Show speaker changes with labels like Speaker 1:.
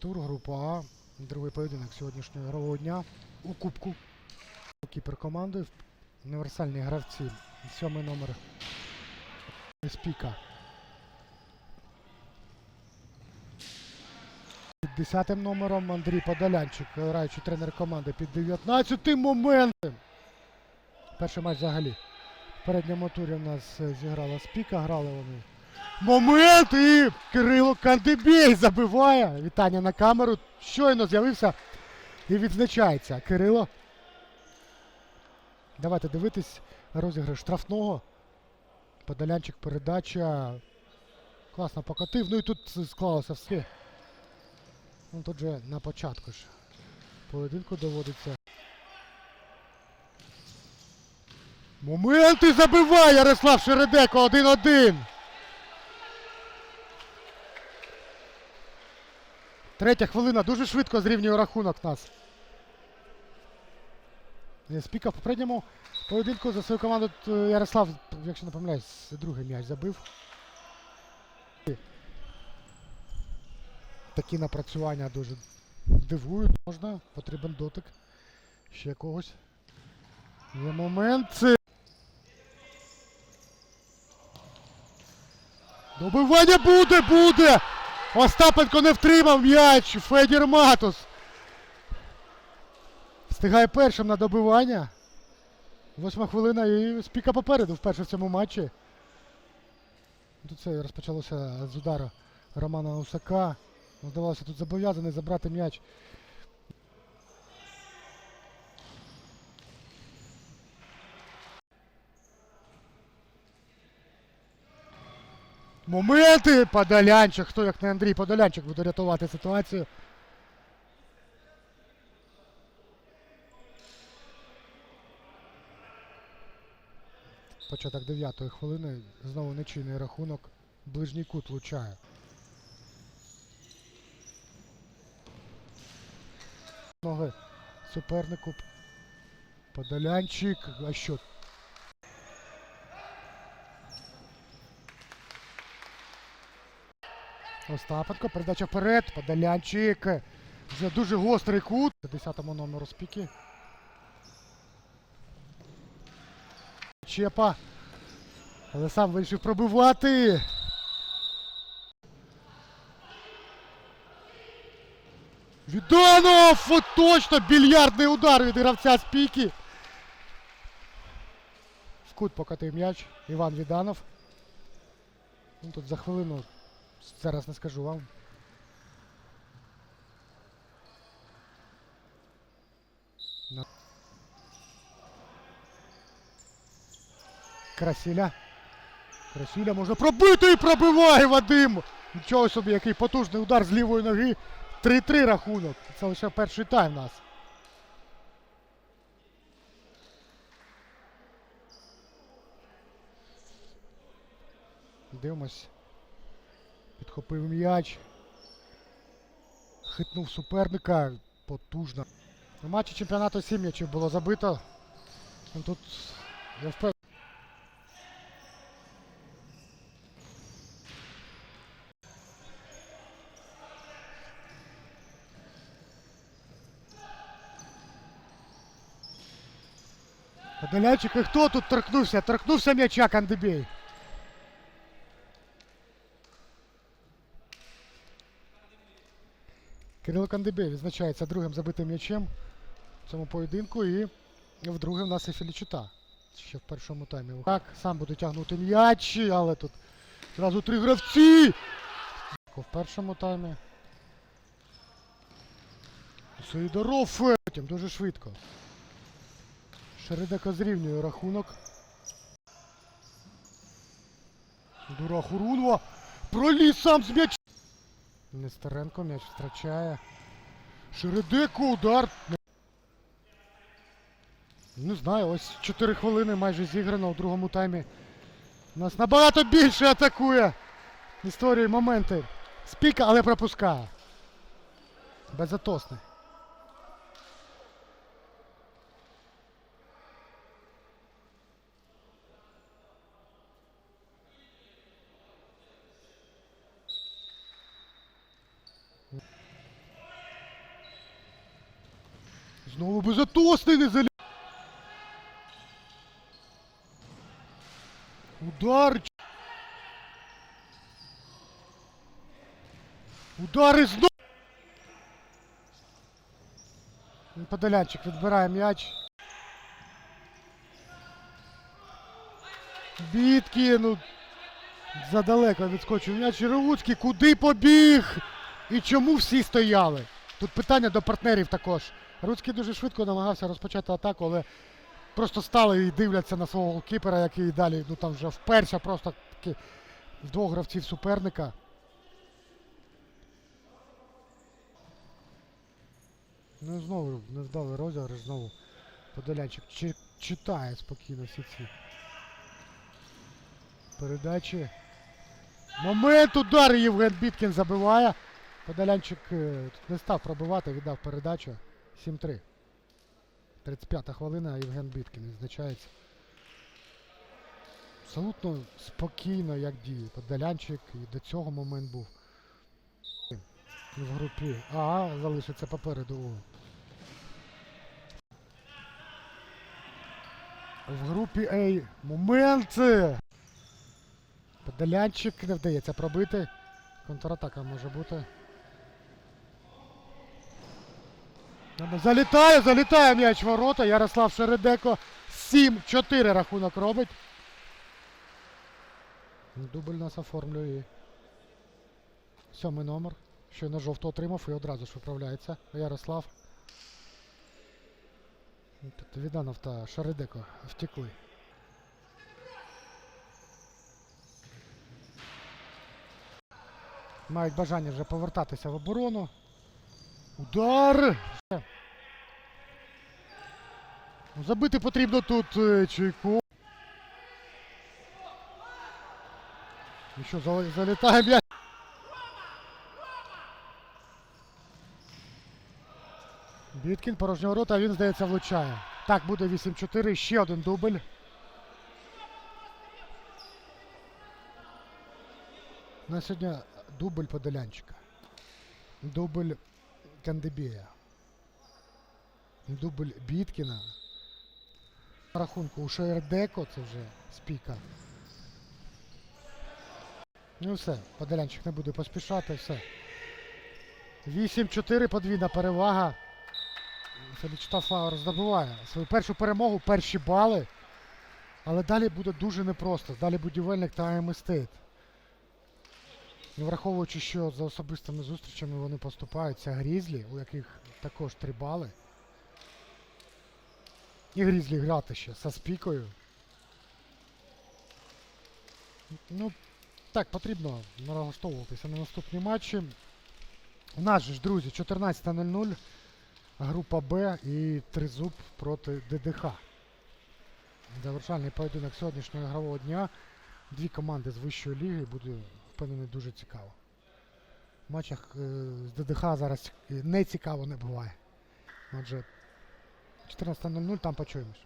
Speaker 1: Тур, група А. Другий поєдинок сьогоднішнього ігрового дня у Кубку. Кіпер команди. Універсальні гравці. Сьомий номер Спіка. Під 10 номером Андрій Подолянчик, граючий тренер команди під 19 моментом. Перший матч взагалі. В передньому турі у нас зіграла Спіка, грали вони. Момент і Кирило Кандибей забиває. Вітання на камеру. Щойно з'явився і відзначається. Кирило. Давайте дивитись розіграш штрафного. Подолянчик передача. Класно покотив. Ну і тут склалося все. Ну тут же на початку ж. Поєдинку доводиться. Моменти забиває Ярослав Шередеко 1-1. Третя хвилина дуже швидко зрівнює рахунок нас. Спіка в попередньому поєдинку за свою команду е, Ярослав, якщо не помиляюсь, другий м'яч забив. Такі напрацювання дуже дивують. Можна, потрібен дотик. Ще когось. Є момент. Добивання буде, буде! Остапенко не втримав м'яч. Федір Матус. Встигає першим на добивання. Восьма хвилина і спіка попереду вперше в цьому матчі. Тут це розпочалося з удару Романа Усака. Здавалося, тут зобов'язаний забрати м'яч. Моменти! Подолянчик. Хто як не Андрій Подолянчик буде рятувати ситуацію. Початок 9 хвилини. Знову нечийний рахунок. Ближній кут влучає. Ноги супернику. Подолянчик. А що? Остапенко, передача вперед, Подолянчик. Вже дуже гострий кут. 10-му номеру спіки. Чепа. Але сам вирішив пробивати. Відданов! Точно більярдний удар від гравця спіки. В кут покатив м'яч. Іван Віданов. Ну, тут за хвилину Зараз не скажу вам. Красіля. Красіля можна пробити і пробиває Вадим. Нічого собі, який потужний удар з лівої ноги. 3-3 рахунок. Це лише перший тайм у нас. Дивимось. Підхопив м'яч. Хитнув суперника. Потужно. У матчі чемпіонату 7 м'ячів було забито. Ну, Тут я впевнений. Подолянчик, і хто тут торкнувся? Торкнувся м'яча Кандебей. Кирило Кандебей відзначається другим забитим м'ячем в цьому поєдинку. І вдруге в нас і Філічута. Ще в першому таймі. Так, сам буде тягнути м'яч, але тут зразу три гравці. В першому таймі. Сидоров потім дуже швидко. Шередека зрівнює рахунок. Дура Хурунова. Проліз сам з м'яч. Нестеренко м'яч втрачає. Шередику удар. Не знаю, ось 4 хвилини майже зіграно у другому таймі. У нас набагато більше атакує. Історії, моменти. Спіка, але пропускає. Безотосний. Знову безотосний не заліз. Удар. ч- Удар і знову. Подолянчик відбирає м'яч. Бітки, ну. Задалеко відскочив м'яч. Ревуцький куди побіг? І чому всі стояли? Тут питання до партнерів також. Руцький дуже швидко намагався розпочати атаку, але просто стали і дивляться на свого голкіпера, який далі ну там вже вперся просто таки в двох гравців суперника. Ну і знову невдалий розіграш, знову Подолянчик чи- читає спокійно всі ці передачі. Момент удар Євген Біткін забиває. Подолянчик е, не став пробивати, віддав передачу. 7-3. 35 хвилина, Євген Біткін відзначається. Абсолютно спокійно, як діє. Подолянчик і до цього момент був. В групі А залишиться попереду. В групі А момент. Подолянчик не вдається пробити. Контратака може бути. Залітає, залітає м'яч ворота. Ярослав Шередеко 7-4 рахунок робить. Дубль нас оформлює. Сьомий номер. Щойно жовто отримав і одразу ж виправляється. Ярослав. Тут Віданов та Шередеко втекли. Мають бажання вже повертатися в оборону. Удар! Ну, Забити потрібно тут е, Чайко. І що, залітає м'яч. Біткін, порожні ворота, він, здається, влучає. Так, буде 8-4, ще один дубль. На сьогодні дубль Подолянчика. Дубль Кандебія. Дубль Біткіна. На рахунку у Шердеко, це вже спіка. Ну все, Подолянчик не буде поспішати, все. 8-4, подвійна перевага. Фелічта Фауер здобуває свою першу перемогу, перші бали. Але далі буде дуже непросто. Далі будівельник та АМ Стейт. І враховуючи, що за особистими зустрічами вони поступаються Грізлі, у яких також три бали. І Грізлі грати ще за спікою. Ну, так, потрібно налаштовуватися на наступні матчі. У нас же ж, друзі, 14.00. Група Б і Тризуб проти ДДХ. Завершальний поєдинок сьогоднішнього ігрового дня. Дві команди з вищої ліги буде, впевнений, дуже цікаво. В матчах е, з ДДХ зараз е, не цікаво не буває. Отже, 14.00 там почуємось.